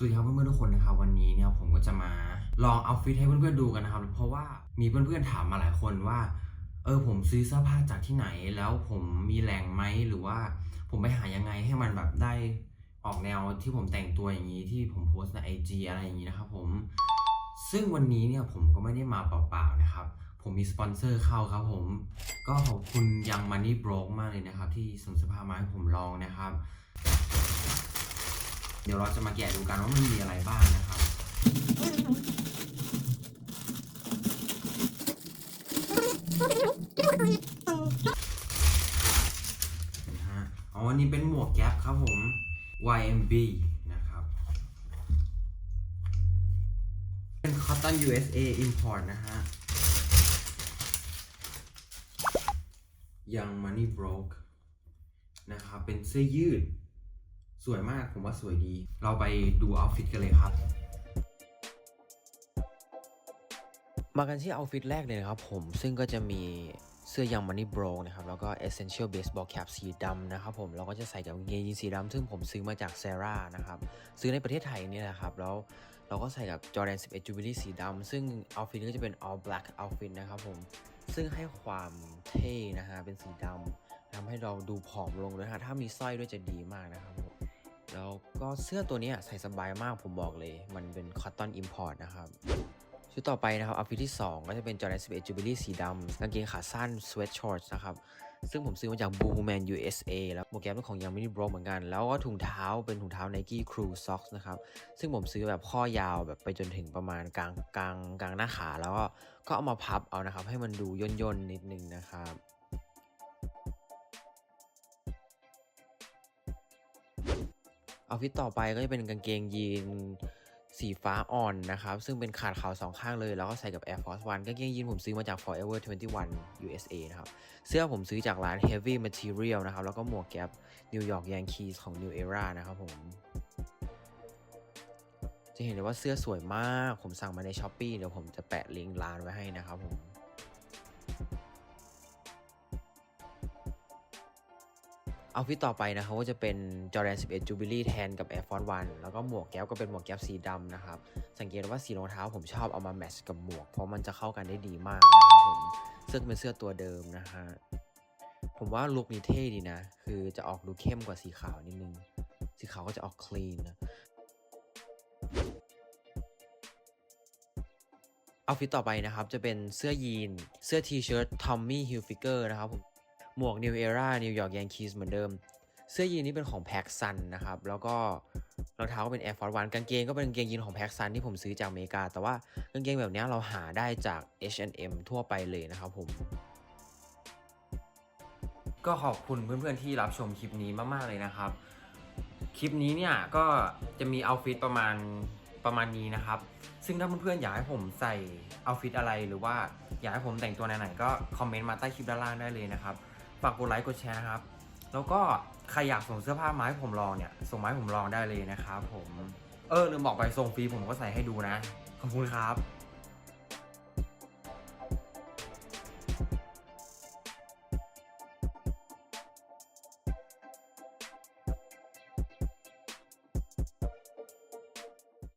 สวัสดีครับเพื่อนๆทุกคนนะครับวันนี้เนี่ยผมก็จะมาลองเอาฟิตให้เพื่อนๆดูกันนะครับ เพราะว่ามีเพื่อนๆถามมาหลายคนว่า เออผมซื้อเสื้อผ้าจากที่ไหน แล้วผมมีแหล่งไหมหรือว่าผมไปหายังไงให้มันแบบได้ออกแนวที่ผมแต่งตัวอย่างนี้ที่ผมโพสในไอจีอะไรอย่างนี้นะครับผมซึ่งวันนี้เนี่ยผมก็ไม่ได้มาเปล่าๆนะครับ ผมมีสปอนเซอร์เข้าครับผมก็ขอบคุณยังมันนี่บล็อกมากเลยนะครับ ที่ส่งเสื้อผ้ามาให้ผมลองนะครับ เดี๋ยวเราจะมาแกะดูกันว่ามันมีอะไรบ้างนะครับนะฮะอ๋ออันนี้เป็นหมวกแก๊ปครับผม YMB นะครับ เป็น Cotton USA Import นะฮะยัง Money Broke นะครับ เป็นเสื้อยืด สวยมากผมว่าสวยดี เราไปดูเอาฟิตกันเลยครับมากันที่เอาฟิตแรกเลยนะครับผม ซึ่งก็จะมีเสื้อยังมันนี่โบรนะครับ แล้วก็ Essential Baseball Cap สีดำนะครับผม เราก็จะใส่กับกางเกงยีนสีดำซึ่งผมซื้อมาจาก Zara นะครับ ซื้อในประเทศไทยนี่ยนะครับ แล้วเราก็ใส่กับ Jordan 11 Jubilee สีดำซึ่งเอาฟิตก็จะเป็น all black outfit นะครับผม ซึ่งให้ความเท่นะฮะเป็นสีดำทำให้เราดูผอมลงด้วยฮะถ้ามีสร้อยด้วยจะดีมากนะครับผม แล้วก็เสื้อตัวนี้ใส่สบายมากผมบอกเลย มันเป็น cotton import นะครับชุดต่อไปนะครับอาฟิตที่ 2 ก็จะเป็น Jordan 11 Jubilee สีดำกางเกงขาสั้น sweat shorts นะครับ ซึ่งผมซื้อมาจาก Booman USA แล้วโปรแกรมเป็นของยังไม่ได้บล็อกเหมือนกัน แล้วก็ถุงเท้าเป็นถุงเท้า Nike Crew Socks นะครับ ซึ่งผมซื้อแบบข้อยาวแบบไปจนถึงประมาณกลางกลางกลางหน้าขา แล้วก็ก็เอามาพับเอานะครับ ให้มันดูย่นย่นๆนิดนึงนะครับ เอาฟิตต่อไปก็จะเป็นกางเกงยีนสีฟ้าอ่อนนะครับ ซึ่งเป็นขาดขาวสองข้างเลย แล้วก็ใส่กับ Air Force One กางเกงยีนผมซื้อมาจาก Forever 21 USA นะครับ เสื้อผมซื้อจากร้าน Heavy Material นะครับ แล้วก็หมวกแก๊ป New York Yankees ของ New Era นะครับผม จะเห็นเลยว่าเสื้อสวยมาก ผมสั่งมาใน s h อ p e e เดี๋ยวผมจะแปะลิงก์ร้านไว้ให้นะครับผม เอาฟิตต่อไปนะครับก็จะเป็น Jordan 11 Jubilee แทนกับ Air Force One แล้วก็หมวกแก๊ปก็เป็นหมวกแก๊ปสีดำนะครับ สังเกตว่าสีรองเท้าผมชอบเอามาแมทช์กับหมวก เพราะมันจะเข้ากันได้ดีมากนะครับผมซึ่งเป็นเสื้อตัวเดิมนะฮะผมว่าลุคนี้เท่ดีนะ คือจะออกดูเข้มกว่าสีขาวนิดนึง สีขาวก็จะออกคลีนนะเอาฟิตต่อไปนะครับ จะเป็นเสื้อยีน เสื้อทีเชิ้ต Tommy Hilfiger นะครับผม หมวก New Era New York Yankees เหมือนเดิม เสื้อยีนนี่เป็นของ Pac Sun นะครับ แล้วก็รองเท้าก็เป็น Air Force One กางเกงก็เป็นกางเกงยีนของ Pac Sun ที่ผมซื้อจากอเมริกา แต่ว่ากางเกงแบบนี้เราหาได้จาก H&M ทั่วไปเลยนะครับผม ก็ขอบคุณเพื่อนๆที่รับชมคลิปนี้มาก ๆ เลยนะครับ คลิปนี้เนี่ยก็จะมีเอาฟิตประมาณประมาณนี้นะครับ ซึ่งถ้าเพื่อนๆอยากให้ผมใส่เอาฟิตอะไรหรือว่าอยากให้ผมแต่งตัวไหนๆก็คอมเมนต์มาใต้คลิปด้านล่างได้เลยนะครับ ฝากกดไลค์กดแชร์นะครับ แล้วก็ใครอยากส่งเสื้อผ้ามาให้ผมลองเนี่ย ส่งมาให้ผมลองได้เลยนะครับผม เออลืมบอกไปส่งฟรีผมก็ใส่ให้ดูนะ ขอบคุณครับ